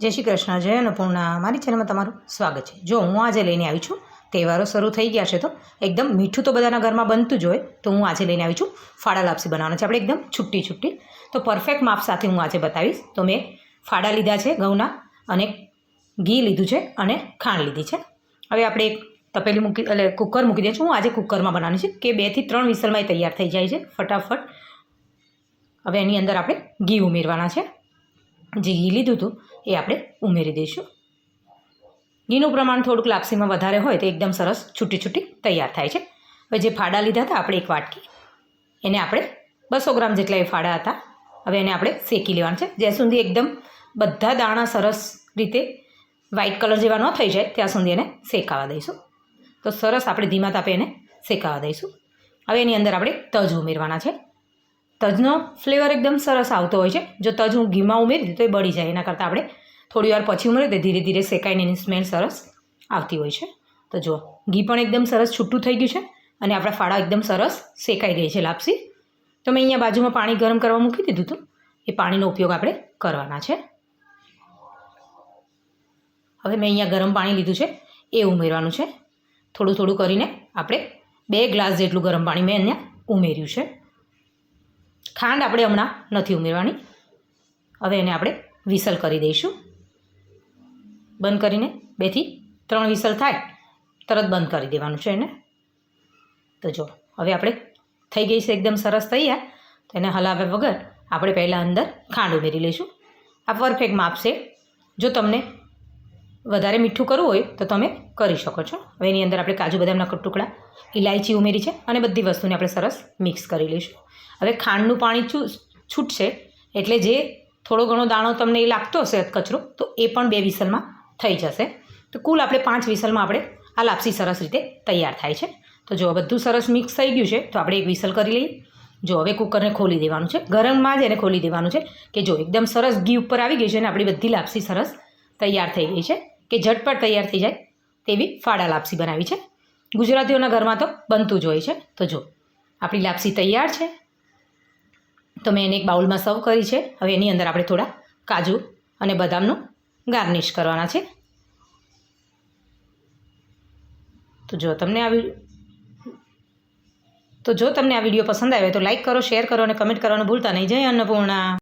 જય શ્રી કૃષ્ણ, જય અન્નપૂર્ણા. મારી ચેનલમાં તમારું સ્વાગત છે. જો હું આજે લઈને આવી છું, તહેવારો શરૂ થઈ ગયા છે તો એકદમ મીઠું તો બધાના ઘરમાં બનતું જ હોય, તો હું આજે લઈને આવી છું ફાડા લાપસી બનાવવાના છે. આપણે એકદમ છુટ્ટી છુટ્ટી. તો પરફેક્ટ માપ સાથે હું આજે બતાવીશ. તો મેં ફાડા લીધા છે ઘઉંના અને ઘી લીધું છે અને ખાંડ લીધી છે. હવે આપણે એક તપેલી મૂકી, એટલે કુકર મૂકી દઈએ. છું હું આજે કુકરમાં બનાવવાની છે? કે બેથી ત્રણ વિસલમાં એ તૈયાર થઈ જાય છે, ફટાફટ. હવે એની અંદર આપણે ઘી ઉમેરવાના છે. જે ઘી લીધું હતું એ આપણે ઉમેરી દઈશું. ઘીનું પ્રમાણ થોડુંક લાપસીમાં વધારે હોય તો એકદમ સરસ છૂટી છૂટી તૈયાર થાય છે. હવે જે ફાડા લીધા હતા આપણે એક વાટકી. એને આપણે બસો ગ્રામ જેટલા એ ફાડા હતા. હવે એને આપણે શેકી લેવાના છે. જ્યાં સુધી એકદમ બધા દાણા સરસ રીતે વ્હાઇટ કલર જેવા ન થઈ જાય, ત્યાં સુધી એને શેકાવા દઈશું. તો સરસ આપણે ધીમા તાપે એને શેકાવા દઈશું. હવે એની અંદર આપણે તજ ઉમેરવાના છે. તજનો ફ્લેવર એકદમ સરસ આવતો હોય છે. જો તજ હું ઘીમાં ઉમેરી દઉં તો એ બળી જાય. એના કરતાં આપણે થોડી વાર પછી ઉમેરી દે ધીરે ધીરે શેકાઈને એની સ્મેલ સરસ આવતી હોય છે. તો જુઓ, ઘી પણ એકદમ સરસ છૂટું થઈ ગયું છે અને આપણા ફાળા એકદમ સરસ શેકાઈ ગઈ છે લાપસી. તો મેં અહીંયા બાજુમાં પાણી ગરમ કરવા મૂકી દીધું હતું. એ પાણીનો ઉપયોગ આપણે કરવાના છે. હવે મેં અહીંયા ગરમ પાણી લીધું છે. એ ઉમેરવાનું છે. થોડું થોડું કરીને આપણે બે ગ્લાસ જેટલું ગરમ પાણી મેં અહીંયા ઉમેર્યું છે. ખાંડ આપણે હમણાં નથી ઉમેરવાની. હવે એને આપણે વિસલ કરી દઈશું. બંધ કરીને બેથી ત્રણ વિસલ થાય, તરત બંધ કરી દેવાનું છે એને. તો જો, હવે આપણે થઈ ગઈ છે એકદમ સરસ તૈયાર. તો એને હલાવ્યા વગર આપણે પહેલાં અંદર ખાંડ ઉમેરી લઈશું. આ પરફેક્ટ માપ છે. જો તમને વધારે મીઠું કરવું હોય તો તમે કરી શકો છો. હવે એની અંદર આપણે કાજુ બદામના ટુકડા ઇલાયચી ઉમેરી છે અને બધી વસ્તુને આપણે સરસ મિક્સ કરી લઈશું. હવે ખાંડનું પાણી છૂટશે એટલે જે થોડો ઘણો દાણો તમને એ લાગતો હશે કચરો, તો એ પણ બે વિસલમાં થઈ જશે. તો કુલ આપણે પાંચ વિસલમાં આપણે આ લાપસી સરસ રીતે તૈયાર થાય છે. તો જો બધું સરસ મિક્સ થઈ ગયું છે, તો આપણે એક વિસલ કરી લઈએ. જો હવે કુકરને ખોલી દેવાનું છે, ગરમમાં જ એને ખોલી દેવાનું છે કે જો એકદમ સરસ ઘી ઉપર આવી ગઈ છે અને આપણી બધી લાપસી સરસ તૈયાર થઈ ગઈ છે. કે ઝટપટ તૈયાર થઈ જાય તેવી ફાડા લાપસી બનાવી છે. ગુજરાતીઓના ઘરમાં તો બનતું જ હોય છે. તો જો, આપણી લાપસી તૈયાર છે. તો મેં એને એક બાઉલમાં સર્વ કરી છે. હવે એની અંદર આપણે થોડા કાજુ અને બદામનું ગાર્નિશ કરવાના છે. તો જો તમને આ તો જો તમને આ વીડિયો પસંદ આવ્યો તો લાઇક કરો, શેર કરો અને કમેન્ટ કરવાનું ભૂલતા નહીં. જય અન્નપૂર્ણા.